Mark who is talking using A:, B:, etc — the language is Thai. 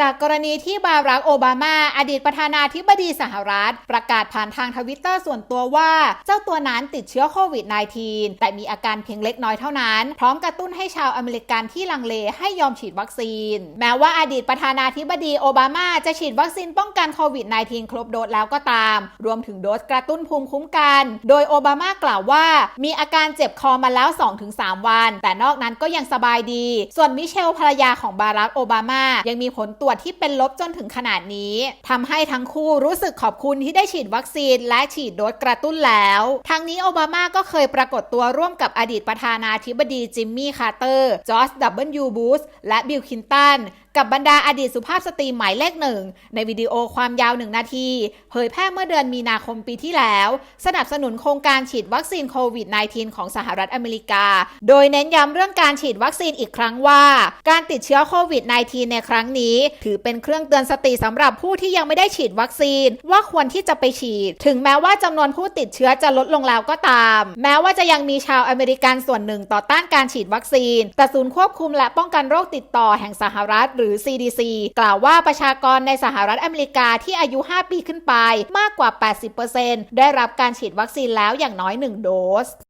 A: จากกรณีที่บารักโอบามา อดีตประธานาธิบดีสหรัฐ ประกาศผ่านทางทวิตเตอร์ส่วนตัวว่าเจ้าตัวนั้นติดเชื้อโควิด -19 แต่มีอาการเพียงเล็กน้อยเท่านั้น พร้อมกระตุ้นให้ชาวอเมริกันที่ลังเลให้ยอมฉีดวัคซีน แม้ว่าอดีตประธานาธิบดีโอบามาจะฉีดวัคซีนป้องกันโควิด -19 ครบโดสแล้วก็ตาม รวมถึงโดสกระตุ้นภูมิคุ้มกัน โดยโอบามากล่าวว่า มีอาการเจ็บคอมาแล้ว 2-3 วัน แต่นอกนั้นก็ยังสบายดี ส่วนมิเชลภรรยาของบารักโอบามายังมีผลตรวจที่เป็นลบจนถึงขนาดนี้ทำให้ทั้งคู่รู้สึกขอบคุณที่ได้ฉีดวัคซีน และฉีดโดสกระตุ้นแล้วทั้งนี้โอบามาก็เคยปรากฏตัวร่วมกับอดีตประธานาธิบดีจิมมี่คาร์เตอร์จอร์จดับเบิลยูบูสและบิลคินตัน กับบรรดาอดีตสุภาพสตรีหมายเลขหนึ่ง ในวิดีโอความยาวหนึ่งนาที เผยแพร่เมื่อเดือนมีนาคมปีที่แล้ว สนับสนุนโครงการฉีดวัคซีนโควิด -19 ของสหรัฐอเมริกา โดยเน้นย้ำเรื่องการฉีดวัคซีนอีกครั้งว่า การติดเชื้อโควิด -19 ในครั้งนี้ ถือเป็นเครื่องเตือนสติสำหรับผู้ที่ยังไม่ได้ฉีดวัคซีน ว่าควรที่จะไปฉีด ถึงแม้ว่าจำนวนผู้ติดเชื้อจะลดลงแล้วก็ตาม แม้ว่าจะยังมีชาวอเมริกันส่วนหนึ่งต่อต้านการฉีดวัคซีน แต่ศูนย์ควบคุมและป้องกันโรคติดต่อแห่งสหรัฐหรือรือ CDC กล่าวว่าประชากรในสหรัฐอเมริกาที่อายุ 5 ปีขึ้นไปมากกว่า 80%ได้รับการฉีดวัคซีนแล้วอย่างน้อย 1 โดส